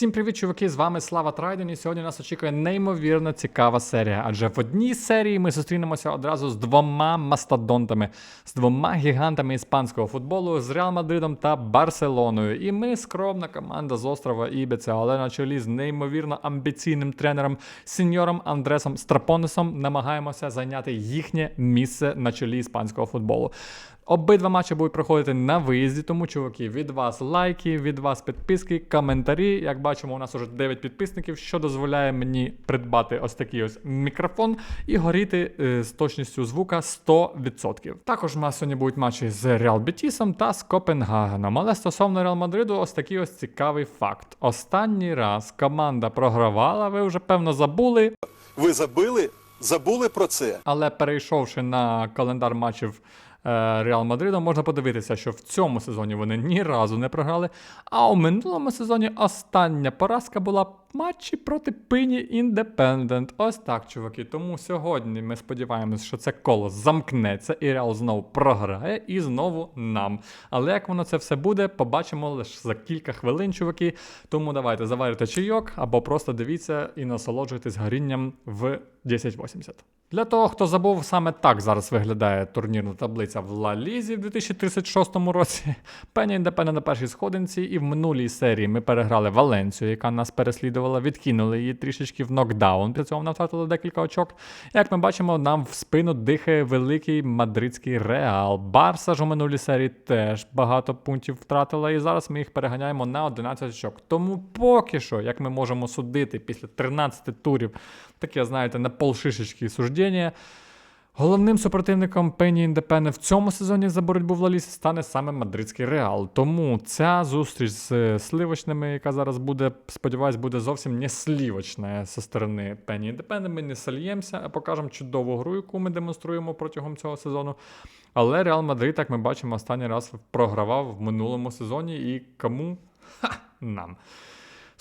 Всім привіт, чуваки! З вами Слава Трайден, і сьогодні нас очікує неймовірно цікава серія. Адже в одній серії ми зустрінемося одразу з двома мастодонтами, з двома гігантами іспанського футболу, з Реал Мадридом та Барселоною. І ми скромна команда з острова Ібіца, але на чолі з неймовірно амбіційним тренером сеньором Андресом Страпонесом намагаємося зайняти їхнє місце на чолі іспанського футболу. Обидва матчі будуть проходити на виїзді, тому, чуваки, від вас лайки, від вас підписки, коментарі. Як бачимо, у нас уже 9 підписників, що дозволяє мені придбати ось такий ось мікрофон і горіти е, з точністю звука 100%. Також у нас сьогодні будуть матчі з Реал Бетісом та з Копенгагеном. Але стосовно Реал Мадриду, ось такий ось цікавий факт. Останній раз команда програвала, ви вже певно забули. Ви забили? Забули про це? Але перейшовши на календар матчів Реал Мадрида, можна подивитися, що в цьому сезоні вони ні разу не програли. А у минулому сезоні остання поразка була матчі проти Пині Індепендент. Ось так, чуваки. Тому сьогодні ми сподіваємось, що це коло замкнеться, і Реал знову програє, і знову нам. Але як воно це все буде, побачимо лише за кілька хвилин, чуваки. Тому давайте заварюйте чайок або просто дивіться і насолоджуйтесь горінням в 1080. Для того, хто забув, саме так зараз виглядає турнірна таблиця в Ла Лізі в 2036 році. Пеня Індепендент на першій сходинці, і в минулій серії ми переграли Валенцію, яка нас переслідувала, відкинули її трішечки в нокдаун. Після цього вона втратила декілька очок. Як ми бачимо, нам в спину дихає великий мадридський реал. Барса ж у минулій серії теж багато пунктів втратила, і зараз ми їх переганяємо на 11 очок. Тому поки що, як ми можемо судити після 13 турів, таке, знаєте, на полшишечки суждення. Головним супротивником Пені Індепене в цьому сезоні за боротьбу в Лалісі стане саме мадридський Реал. Тому ця зустріч з е, сливочними, яка зараз буде, сподіваюсь, буде зовсім не слівочна зі сторони Пені Індепене. Ми не сольємося, а покажемо чудову гру, яку ми демонструємо протягом цього сезону. Але Реал Мадрид, як ми бачимо, останній раз програвав в минулому сезоні. І кому? Ха! Нам.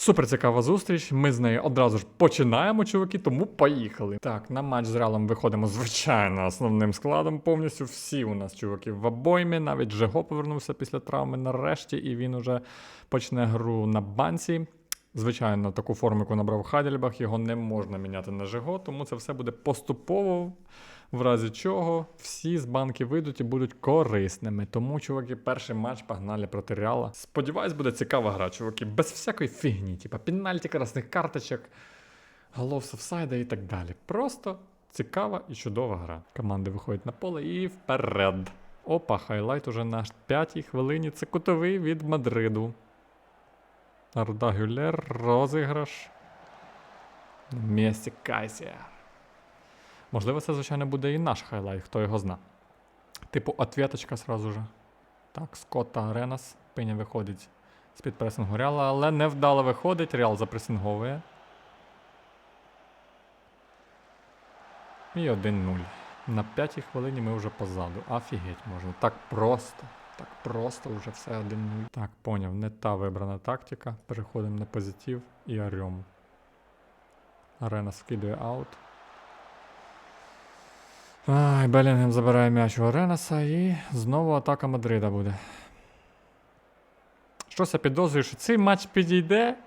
Супер цікава зустріч. Ми з нею одразу ж починаємо, чуваки, тому поїхали. Так, на матч з Реалом виходимо, звичайно, основним складом повністю. Всі у нас чуваки в обоймі. Навіть Жего повернувся після травми нарешті, і він уже почне гру на банці. Звичайно, таку форму, яку набрав Хадельбах, його не можна міняти на Жего, тому це все буде поступово, в разі чого всі з банки вийдуть і будуть корисними. Тому, чуваки, перший матч погнали проти Реала. Сподіваюсь, буде цікава гра, чуваки, без всякої фігні, типа пенальті, красних карточок, голов офсайда і так далі. Просто цікава і чудова гра. Команди виходять на поле і вперед. Опа, хайлайт уже на п'ятій хвилині. Це кутовий від Мадриду. Арда Гюлер, розіграш. Місці Кайсія. Можливо, це, звичайно, буде і наш хайлайт, хто його зна. Типу, ответочка сразу же. Так, Скотта Аренас. Пиня виходить з-під пресингу Реала, але невдало виходить. Реал запресинговує. І 1-0. На п'ятій хвилині ми вже позаду. Офігеть можна. Так просто. Так просто вже все 1-0. Так, поняв, не та вибрана тактика. Переходимо на позитив і орем. Арена скидує аут. Ай, Белінгем забирає м'яч у Аренаса і знову атака Мадрида буде. Щось я підозрюю, що цей матч підійде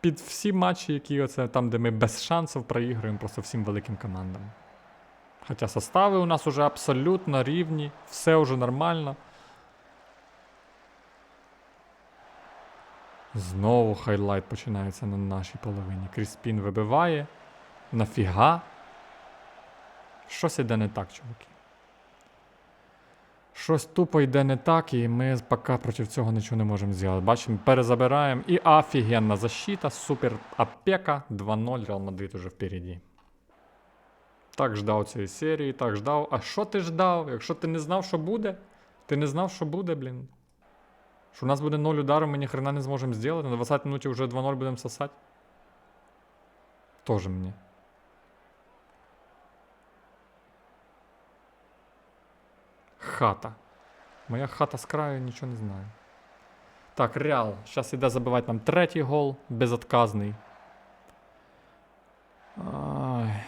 під всі матчі, які оце там, де ми без шансів проігруємо просто всім великим командам. Хоча состави у нас уже абсолютно рівні, все вже нормально. Знову хайлайт починається на нашій половині. Кріспін вибиває. Нафіга? Щось іде не так, чуваки. Щось тупо йде не так, і ми поки проти цього нічого не можемо зробити. Бачимо, перезабираємо. І офігенна защита, супер опека. 2-0, Реал Мадрид уже впереді. Так ждав цієї серії, так ждав. А що ти ждав? Якщо ти не знав, що буде, ти не знав, що буде, блін. Що у нас буде 0 ударів, ми ніхрена не зможемо зробити. На 20 минуті вже 2-0 будемо сосати. Тоже мені. Хата. Моя хата з краю нічого не знаю. Так, Реал. Зараз іде забивати нам третій гол, безотказний. Ай.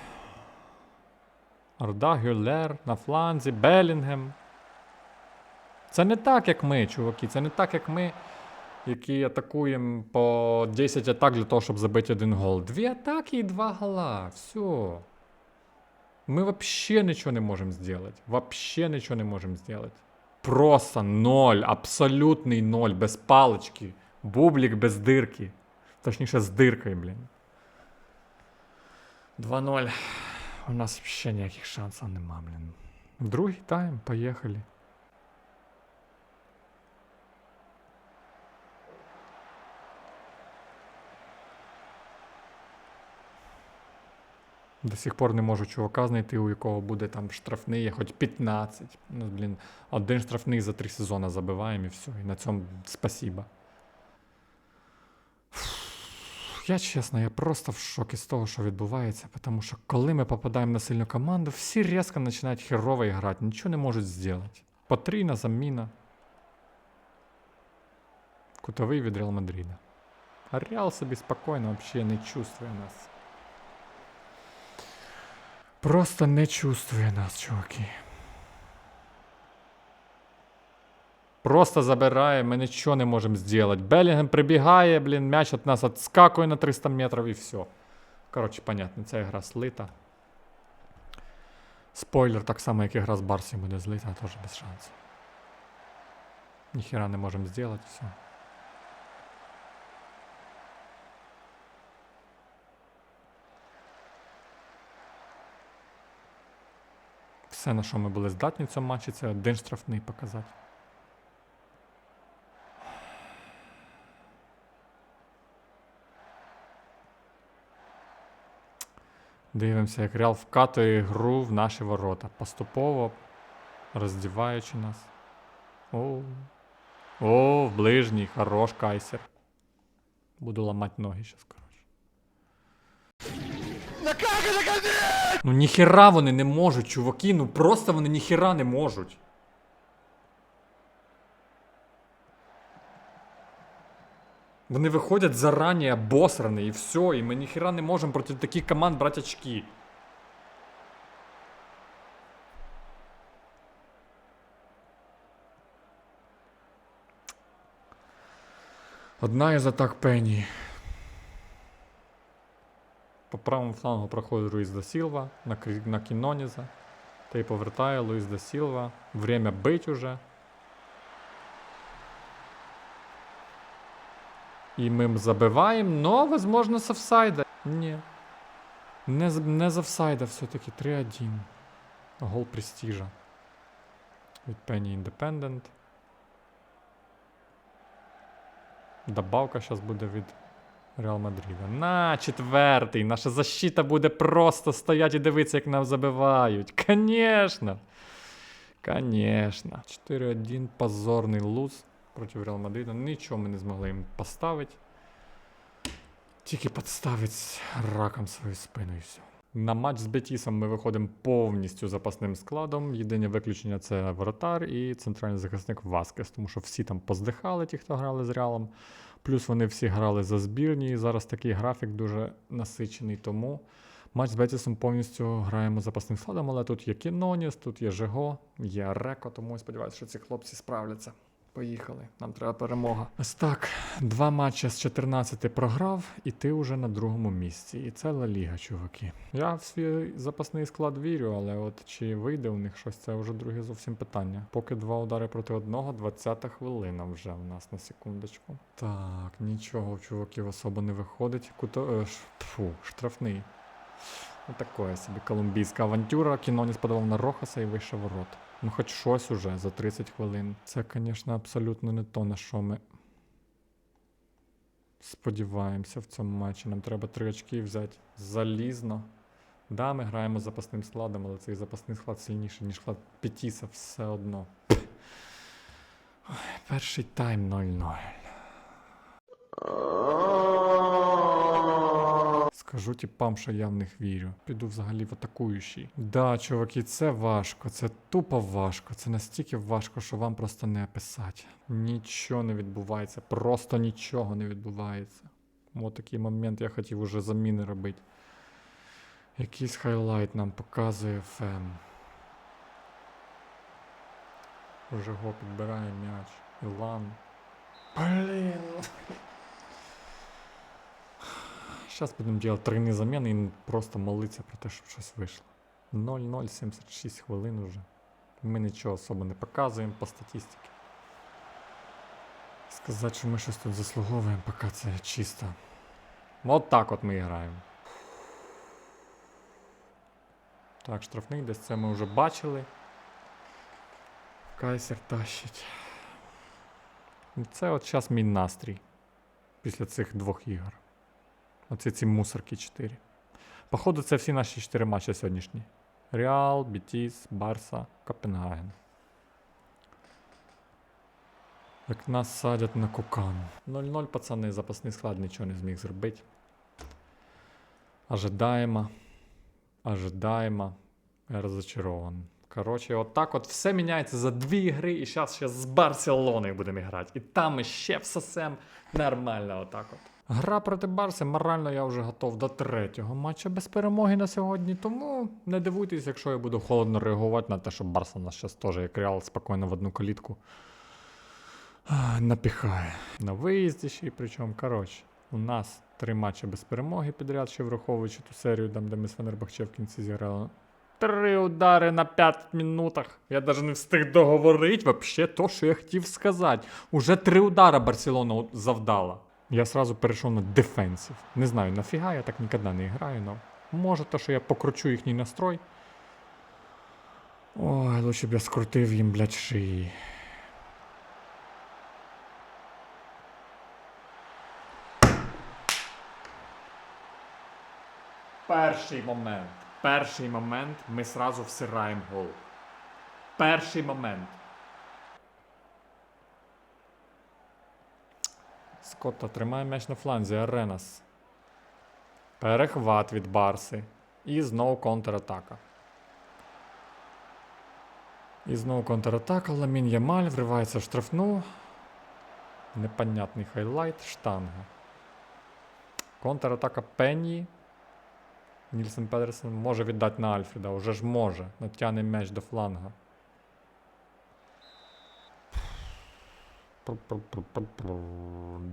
Арда Гюлер на фланзі, Белінгем. Це не так, як ми, чуваки. Це не так, як ми який атакуємо по 10 атак для того, щоб забити один гол. Дві атаки і два гола. Все. Ми вообще нічого не можемо зробити. Вообще нічого не можемо зробити. Просто ноль, абсолютний ноль, без палички. Бублік без дирки. Точніше, з диркою, блін. 2-0. У нас взагалі ніяких шансів нема, блін. Другий тайм, поїхали. До сих пор не можу чувака знайти, у якого буде там штрафний, хоч 15. Ну, блін, один штрафний за три сезони забиваємо і все. І на цьому спасіба. Я чесно, я просто в шокі з того, що відбувається, тому що коли ми попадаємо на сильну команду, всі різко починають херово грати, нічого не можуть зробити. Потрійна заміна. Кутовий від Реал Мадрида. А Реал собі спокійно взагалі не чувствує нас. Просто не чувствує нас, чуваки. Просто забирає, ми нічого не можемо зробити. Белінгем прибігає, блін, м'яч від нас відскакує на 300 метрів і все. Коротше, понятно, ця гра слита. Спойлер, так само, як і гра з Барсі буде злита, теж без шансів. Ніхіра не можемо зробити, все. Все, на що ми були здатні в цьому матчі, це один штрафний показати. Дивимося, як Реал вкатує гру в наші ворота. Поступово роздіваючи нас. О, О, в ближній, хорош кайсер. Буду ламати ноги зараз, коротше. Ну ніхера вони не можуть, чуваки, ну просто вони ніхера не можуть. Вони виходять зарані обосрані і все, і ми ніхера не можемо проти таких команд брати очки. Одна із атак Пенні. По правому флангу проходить Руїз да Сілва на, на Кіноніза. Та й повертає Луїс да Сілва. Время бить уже. І ми м забиваємо, но, возможно, з офсайда. Ні. Не, не з офсайда все-таки 3-1. Гол престижа. Від Penny Independent. Добавка зараз буде від Реал Мадрида. На, четвертий. Наша защита буде просто стояти і дивитися, як нам забивають. Конечно. Конечно. 4-1 позорний луз проти Реал Мадрида. Нічого ми не змогли їм поставити. Тільки підставити раком свою спину і все. На матч з Бетісом ми виходимо повністю запасним складом. Єдине виключення це воротар і центральний захисник Васкес, тому що всі там поздихали, ті, хто грали з Реалом. Плюс вони всі грали за збірні. І зараз такий графік дуже насичений. Тому матч з Бетісом повністю граємо запасним складом, але тут є Кіноніс, тут є Жего, є Реко, тому сподіваюся, що ці хлопці справляться. Поїхали, нам треба перемога. Ось так, два матчі з 14 програв, і ти вже на другому місці. І це Ла Ліга, чуваки. Я в свій запасний склад вірю, але от чи вийде у них щось, це вже друге зовсім питання. Поки два удари проти одного, 20-та хвилина вже в нас на секундочку. Так, нічого в чуваків особо не виходить. Куто... е. Фу, штрафний. Такое собі колумбійська авантюра. Кіно не сподобав на Рохаса і вийшов ворот. Ну, хоч щось уже за 30 хвилин. Це, звісно, абсолютно не то, на що ми сподіваємося в цьому матчі. Нам треба три очки взяти залізно. Да, ми граємо з запасним складом, але цей запасний склад сильніший, ніж склад Петіса все одно. Ой, перший тайм 0-0. Скажу тіпам, що я в них вірю. Піду взагалі в атакуючий. Да, чуваки, це важко, це тупо важко. Це настільки важко, що вам просто не описати. Нічого не відбувається, просто нічого не відбувається. От такий момент я хотів уже заміни робити. Якийсь хайлайт нам показує ФМ. Жого підбирає м'яч. Ілан. Блін. Зараз будемо робити тройні заміни і просто молитися про те, щоб щось вийшло. 0-0, 76 хвилин уже. Ми нічого особо не показуємо по статистиці. Сказати, що ми щось тут заслуговуємо, поки це чисто. От так от ми граємо. Так, штрафний десь це ми вже бачили. Кайсер тащить. Це от зараз мій настрій після цих двох ігор. Оці ці мусорки 4. Походу, це всі наші 4 матчі сьогоднішні. Реал, Бітіс, Барса, Копенгаген. Як нас садять на кукан. 0-0, пацани, запасний склад нічого не зміг зробити. Ожидаємо. Ожидаємо. Я розочарован. Коротше, от так от все міняється за дві ігри, і зараз ще з Барселоною будемо грати. І там ще всосем нормально отак от. Гра проти Барси, морально я вже готов до третього матча без перемоги на сьогодні, тому не дивуйтесь, якщо я буду холодно реагувати на те, що Барса нас зараз теж як реал спокійно в одну калітку напіхає. На виїзді ще й причому. Коротше, у нас три матчі без перемоги підряд, ще враховуючи ту серію, там, де ми з Фенербахче в кінці зіграли. Три удари на 5 минутах. Я навіть не встиг договорити вообще то, що я хотів сказати. Уже три удара Барселона завдала. Я сразу перейшов на дефенсив. Не знаю, нафіга я так ніколи не граю, но може то, що я покручу їхній настрой. Ой, лучше б я скрутив їм, блядь, шиї. Перший момент. Перший момент ми сразу всираємо гол. Перший момент. Скотта тримає м'яч на фланзі, Аренас. Перехват від Барси. І знову контратака. І знову контратака. Ламін Ямаль вривається в штрафну. Непонятний хайлайт, штанга. Контратака Пенні. Нільсен Педерсен може віддати на Альфреда, уже ж може. Натягне м'яч до фланга.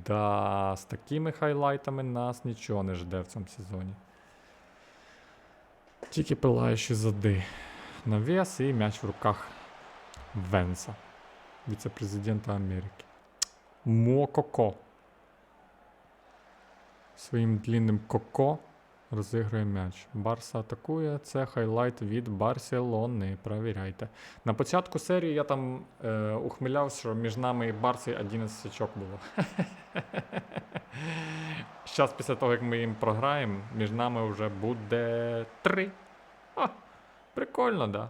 Да, з такими хайлайтами нас нічого не жде в цьому сезоні. Тільки пилаючі зади. Навес і м'яч в руках Венса, віце-президента Америки. Мококо. Своїм длинним коко розігрує м'яч. Барса атакує. Це хайлайт від Барселони. Провіряйте. На початку серії я там е, ухмилявся, що між нами і Барсою 11 очок було. Зараз, після того, як ми їм програємо, між нами вже буде 3. А, прикольно, да.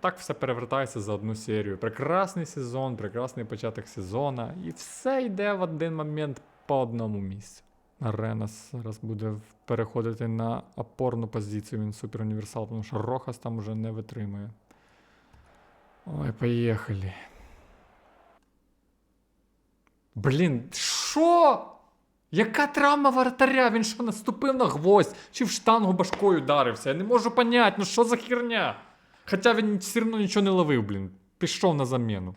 Так все перевертається за одну серію. Прекрасний сезон, прекрасний початок сезону. І все йде в один момент по одному місцю. Аренас зараз буде переходити на опорну позицію. Він суперуніверсал, тому що Рохас там вже не витримує. Ой, поїхали. Блін, що? Яка травма вратаря? Він що наступив на гвоздь чи в штангу башкою ударився? Я не можу понять, ну що за херня? Хоча він все одно нічого не ловив, блін. Пішов на заміну.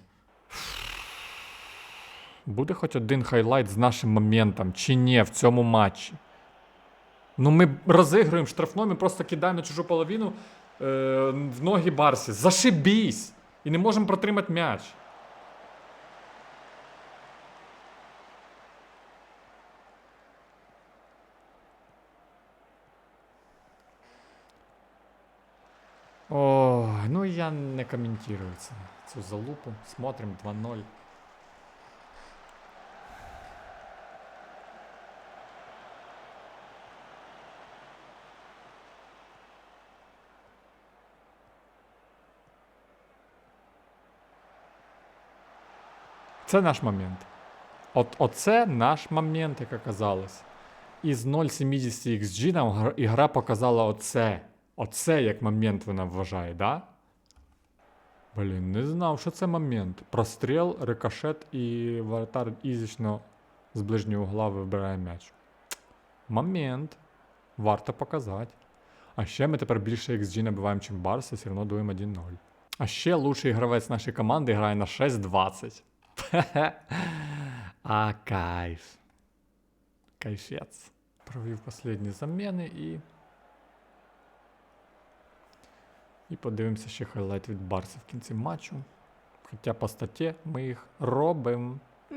Буде хоч один хайлайт з нашим моментом, чи ні, в цьому матчі. Ну, ми розігруємо штрафно, ми просто кидаємо на чужу половину е, в ноги Барсі. Зашибісь! І не можемо протримати м'яч. О, ну я не коментирую це, цю залупу. Смотрим 2-0. Це наш момент. От оце наш момент, як оказалось. Із 0,70 XG нам гра- ігра показала оце. Оце як момент вона вважає, да? Блін, не знав, що це момент. Простріл, рикошет і воротар ізічно з ближнього угла вибирає м'яч. Момент. Варто показати. А ще ми тепер більше XG набиваємо, чим Барса, все одно дуємо 1-0. А ще лучший гравець нашої команди грає на 6-20. А кайф. Кайфець. Провів останні заміни і. І подивимося ще хайлайт від Барса в кінці матчу. Хоча по статті ми їх робимо.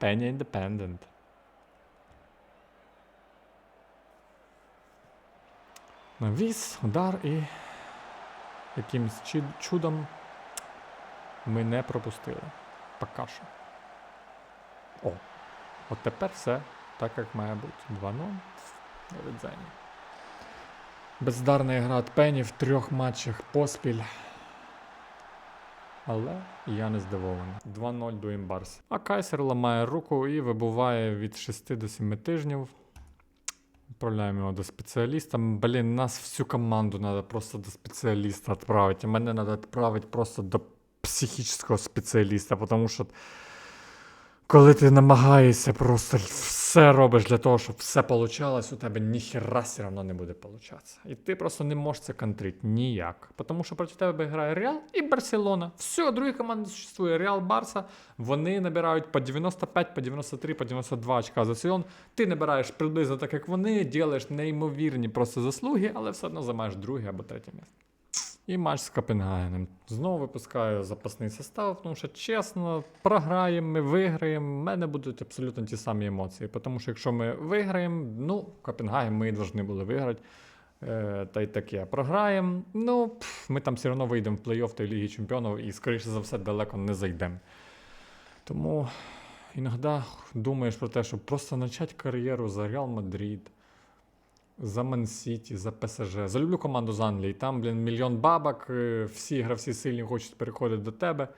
Penny Independent. Навіс, удар і якимсь чудом ми не пропустили. Пока що. О, от тепер все так, як має бути. 2-0. До. Бездарна гра від Пенні в трьох матчах поспіль. Але я не здивований. 2-0 до Барс. А Кайсер ламає руку і вибуває від 6 до 7 тижнів. Відправляємо його до спеціаліста. Блін, нас всю команду треба просто до спеціаліста відправити. Мене треба відправити просто до психічного спеціаліста, тому що коли ти намагаєшся просто все робиш для того, щоб все получалось, у тебе ніхіра все одно не буде получатися. І ти просто не можеш це контрити ніяк. Тому що проти тебе грає Реал і Барселона. Все, другі команди существує. Реал Барса. Вони набирають по 95, по 93, по 92 очка за сезон. Ти набираєш приблизно так, як вони, ділиш неймовірні просто заслуги, але все одно займаєш друге або третє місце. І матч з Копенгагеном. Знову випускаю запасний состав, тому що чесно, програємо, ми виграємо. в мене будуть абсолютно ті самі емоції. Тому що якщо ми виграємо, ну, Копенгаген ми і повинні були виграти. Е, та й таке. Програємо. Ну, пф, ми там все одно вийдемо в плей-офф та Ліги Чемпіонів і, скоріше за все, далеко не зайдемо. Тому іноді думаєш про те, щоб просто почати кар'єру за Реал Мадрид за Ман Сіті, за ПСЖ. Залюблю команду з Англії. Там, блін, мільйон бабок, е, всі гравці сильні хочуть переходити до тебе.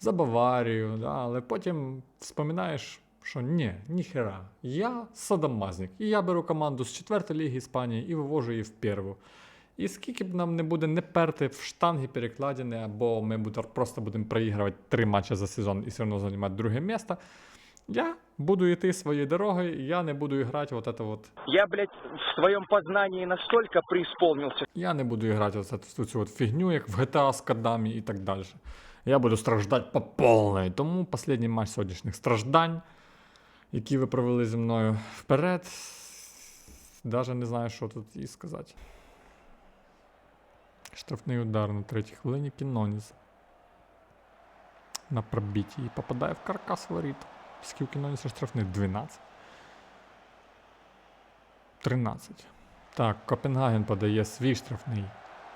За Баварію, да, але потім вспоминаєш, що ні, ніхера. Я садомазник. І я беру команду з 4 ліги Іспанії і вивожу її в перву. І скільки б нам не буде не перти в штанги перекладені, або ми просто будемо проігрувати три матчі за сезон і все одно займати друге місце, я буду йти своєю дорогою, я не буду грати вот это вот Я, блядь, в своем познании настолько преисполнился, Я не буду грати оце, цю, цю от фігню, як в GTA з кодами і так далі. Я буду страждати по повній. Тому останній матч сьогоднішніх страждань, які ви провели зі мною вперед. Даже не знаю, що тут і сказати. Штрафний удар на третій хвилині Кіноніс. На пробитті і попадає в каркас воріт. Скільки у Кіноніса штрафних? 12. 13. Так, Копенгаген подає свій штрафний.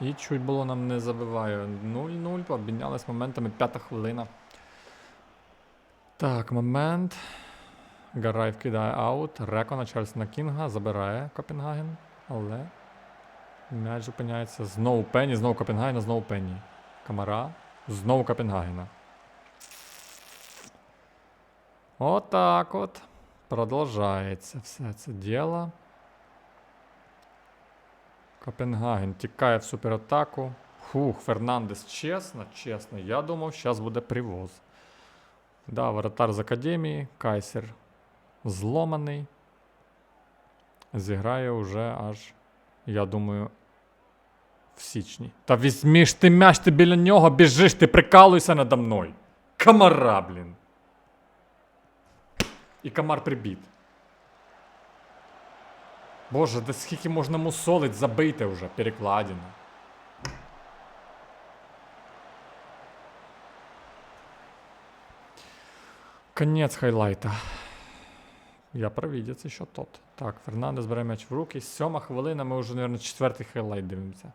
І чуть було нам не забиває. 0-0, обмінялись моментами, п'ята хвилина. Так, момент. Гарай вкидає аут. Реко на Кінга забирає Копенгаген. Але м'яч зупиняється. Знову Пенні, знову Копенгагена, знову Пенні. Камара. Знову Копенгагена. Отак от. Продовжається все це діло. Копенгаген тікає в суператаку. Фух, Фернандес, чесно, чесно. Я думав, зараз буде привоз. Да, воротар з академії, Кайсер зломаний. Зіграє вже аж, я думаю, в січні. Та візьміш ти м'яч, ти біля нього біжиш, ти прикалуйся надо мною. Комара, блін. І комар прибіт. Боже, да скільки можна мусолить, забийте вже, перекладину. Конець хайлайта. Я провідя, це що тот. Так, Фернандес бере м'яч в руки. Сьома хвилина, ми вже, мабуть, четвертий хайлайт дивимося.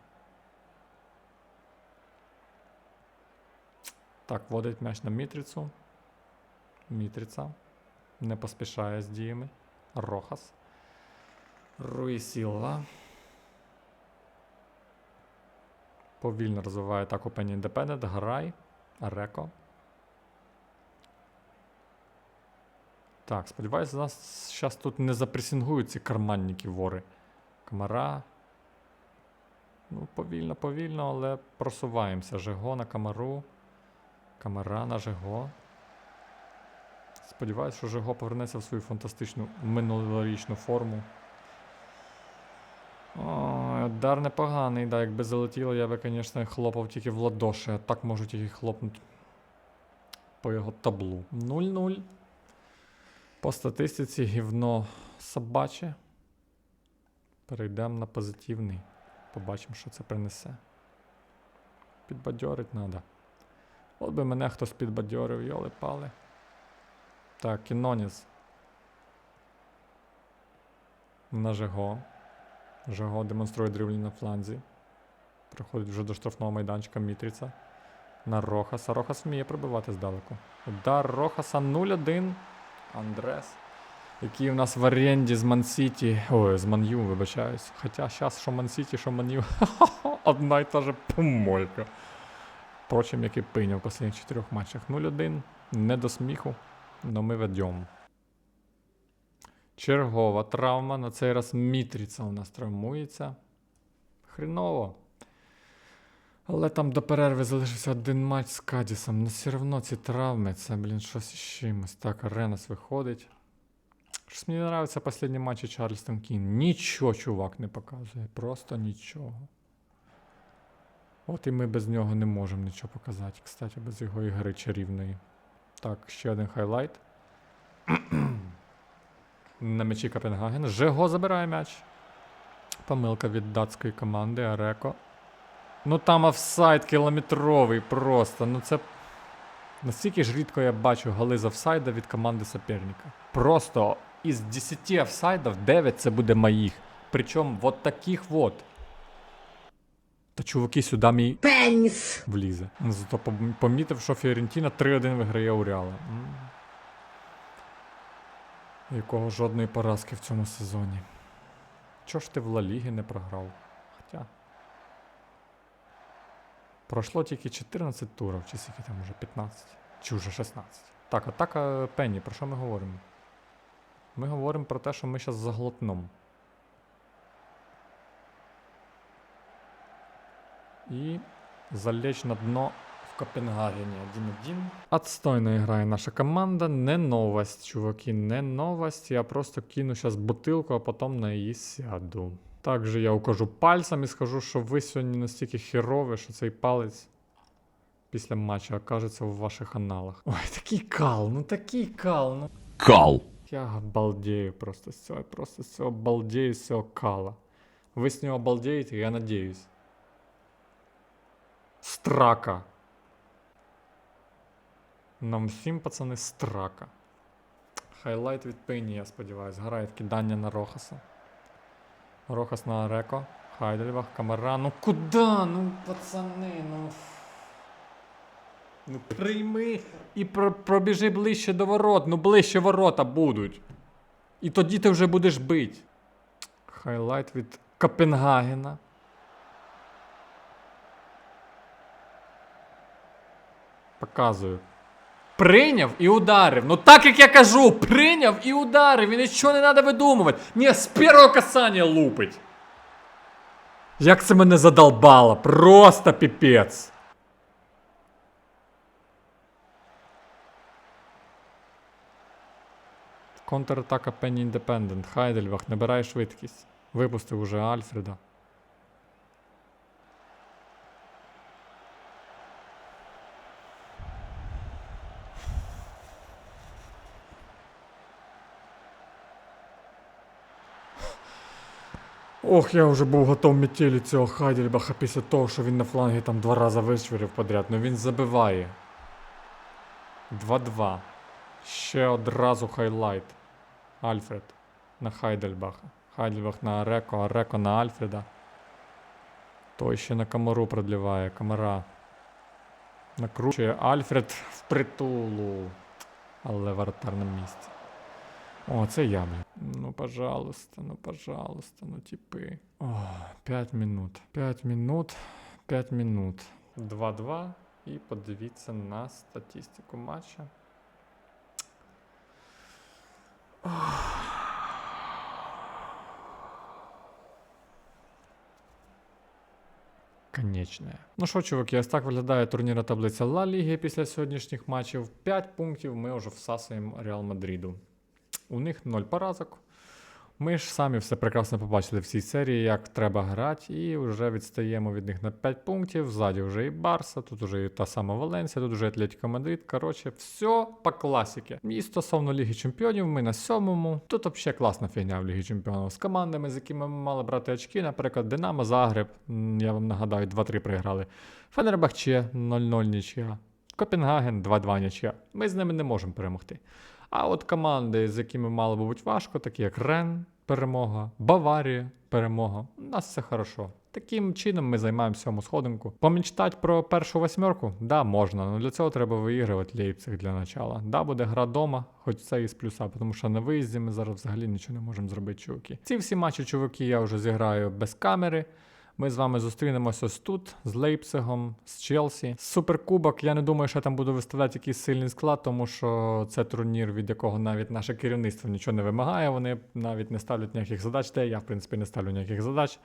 Так, вводить м'яч на Мітрицю. Мітриця. Не поспішає з діями. Рохас. Руї Сілва. Повільно розвиває атаку Penny Independent. Грай. Реко. Так, сподіваюся, нас зараз тут не запресінгують ці карманники вори. Камара. Ну, повільно, повільно, але просуваємося. Жего на камару. Камара на Жего. Сподіваюсь, що Жего повернеться в свою фантастичну минулорічну форму. Ой, удар непоганий, да, якби залетіло, я би, звісно, хлопав тільки в ладоші, а так можу тільки хлопнути по його таблу. 0-0. По статистиці гівно собаче. Перейдемо на позитивний. Побачимо, що це принесе. Підбадьорить треба. От би мене хтось підбадьорив, йоли пали. Так, Кіноніс. На Жего. Жего демонструє дрівлі на фланзі. Приходить вже до штрафного майданчика Мітріца. На Рохаса. Рохас вміє пробивати здалеку. Удар Рохаса 0-1. Андрес. Який у нас в оренді з Ман-Сіті. Ой, з Ман'ю, вибачаюсь. Хоча зараз що Ман-Сіті, що Ман'ю. Одна й та же помолька. Впрочем, як і пиня в останніх чотирьох матчах. 0-1. Не до сміху. Но ми ведемо. Чергова травма. На цей раз Мітріца у нас травмується. Хріново. Але там до перерви залишився один матч з Кадісом. Ну все одно ці травми, це, блін, щось із чимось. Так, Аренас виходить. Щось мені не подобається останні матчі Чарльстон Кін. Нічого чувак не показує. Просто нічого. От і ми без нього не можемо нічого показати. Кстати, без його ігри чарівної. Так, ще один хайлайт. На м'ячі Копенгаген. Жего забирає м'яч. Помилка від датської команди Ареко. Ну там офсайд кілометровий просто. Ну це. Настільки ж рідко я бачу голи з офсайда від команди соперника. Просто із 10 офсайдів 9 це буде моїх. Причому вот таких вот. Та чуваки сюди мій Пеніс. влізе. Зато помітив, що Фіорентіна 3-1 виграє у Реала. Якого жодної поразки в цьому сезоні. Чого ж ти в Ла Лігі не програв? Хоча. Пройшло тільки 14 турів, чи скільки там уже 15, чи вже 16. Так, атака Пенні, про що ми говоримо? Ми говоримо про те, що ми зараз заглотном. І залечь на дно в Копенгагені 1-1. Отстойно грає наша команда. Не новость, чуваки, не новость. Я просто кину зараз бутилку, а потім на її сяду. Також я укажу пальцем і скажу, що ви сьогодні настільки херові, що цей палець після матчу окажеться в ваших аналах. Ой, такий кал, ну такий кал, ну. Кал. Я балдею просто з цього, просто з цього балдею, з цього кала. Ви з нього балдеєте, я надіюсь. Страка. Нам всім, пацани, страка. Хайлайт від Пейні, я сподіваюся. Грає кидання на Рохаса. Рохас на Ареко. Хайдельбах, Камара. Ну куда? Ну, пацани, ну. Ну прийми і про- пробіжи ближче до ворот. Ну ближче ворота будуть. І тоді ти вже будеш бить. Хайлайт від Копенгагена. Показую. Прийняв і ударив. Ну так як я кажу, прийняв і ударив. І нічого не треба видумувати. Ні, з першого касання лупить. Як це мене задолбало. Просто піпець. Контратака Пенні Індепендент. Хайдельбах, набирає швидкість. Випустив уже Альфреда. Ох, я вже був готов метелі цього Хайдельбаха після того, що він на флангі там два рази вишвірив подряд. Ну він забиває. 2-2. Ще одразу хайлайт. Альфред на Хайдельбаха. Хайдельбах на Ареко, Ареко на Альфреда. Той ще на Камару продліває. Камара. Накручує Альфред в притулу. Але воротар на місці. О, це я, блін. Ну, пожалуйста, ну, пожалуйста, ну типи. О, 5 минут. 5 минут. 5 минут. 2-2. І подивіться на статистику матча. Конечне. Ну що, чуваки, ось так виглядає турнірна таблиця Ла Ліги після сьогоднішніх матчів. 5 пунктів ми вже всасуємо Реал Мадриду. У них 0 поразок. Ми ж самі все прекрасно побачили в цій серії, як треба грати, і вже відстаємо від них на 5 пунктів. Ззаді вже і Барса, тут вже і та сама Валенсія, тут вже Атлетіко Мадрид. Коротше, все по класіки. І стосовно Ліги Чемпіонів, ми на сьомому. Тут взагалі класна фігня в Лігі Чемпіонів з командами, з якими ми мали брати очки. Наприклад, Динамо Загреб, я вам нагадаю, 2-3 програли. Фенербахче 0-0 нічия. Копенгаген 2-2 нічия. Ми з ними не можемо перемогти. А от команди, з якими мало би бути важко, такі як Рен, перемога, Баварія, перемога. У нас все хорошо. Таким чином ми займаємо сьому сходинку. Помічтати про першу восьмерку? Да, можна, але для цього треба виігрувати Лейпциг для начала. Да, буде гра вдома, хоч це із плюса, тому що на виїзді ми зараз взагалі нічого не можемо зробити, чуваки. Ці всі матчі, чуваки, я вже зіграю без камери. Ми з вами зустрінемося ось тут, з Лейпцигом, з Челсі. Суперкубок, я не думаю, що я там буду виставляти якийсь сильний склад, тому що це турнір, від якого навіть наше керівництво нічого не вимагає. Вони навіть не ставлять ніяких задач. Де я, в принципі, не ставлю ніяких задач.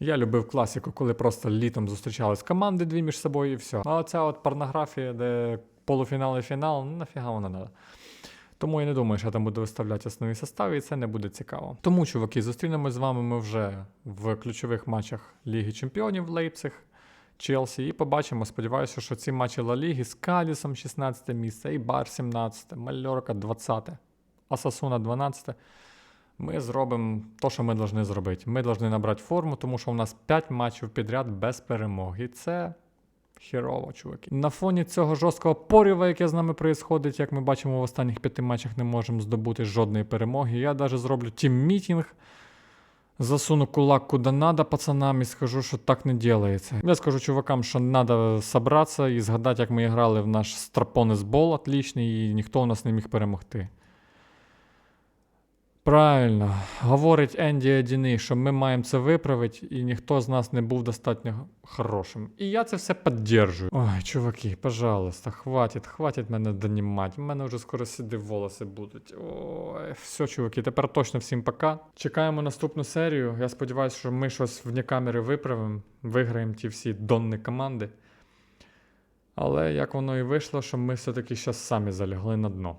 Я любив класику, коли просто літом зустрічались команди дві між собою і все. А оця от порнографія, де полуфінал і фінал, ну нафіга вона надо. Тому я не думаю, що я там буду виставляти основні состави, і це не буде цікаво. Тому, чуваки, зустрінемось з вами ми вже в ключових матчах Ліги Чемпіонів Лейпциг, Челсі, і побачимо. Сподіваюся, що ці матчі Ла Ліги з Калісом 16 місце, і Бар 17, Мальорка 20, Асасуна 12. Ми зробимо те, що ми повинні зробити. Ми повинні набрати форму, тому що у нас 5 матчів підряд без перемоги. Це хірово, чуваки. На фоні цього жорсткого поріва, яке з нами происходить, як ми бачимо в останніх п'яти матчах, не можемо здобути жодної перемоги. Я навіть зроблю тім-мітінг. Засуну кулак куда надо пацанам і скажу, що так не делається. Я скажу чувакам, що треба зібратися і згадати, як ми грали в наш страпонес бол отличний, і ніхто у нас не міг перемогти. Правильно, говорить Енді Адіни, що ми маємо це виправити, і ніхто з нас не був достатньо хорошим. І я це все підтримую. Ой, чуваки, пожалуйста, хватить, хватить мене донімати. У мене вже скоро сіди волоси будуть. Ой, все, чуваки, тепер точно всім пока. Чекаємо наступну серію. Я сподіваюся, що ми щось вне камери виправимо, виграємо ті всі донні команди. Але як воно і вийшло, що ми все-таки зараз самі залягли на дно.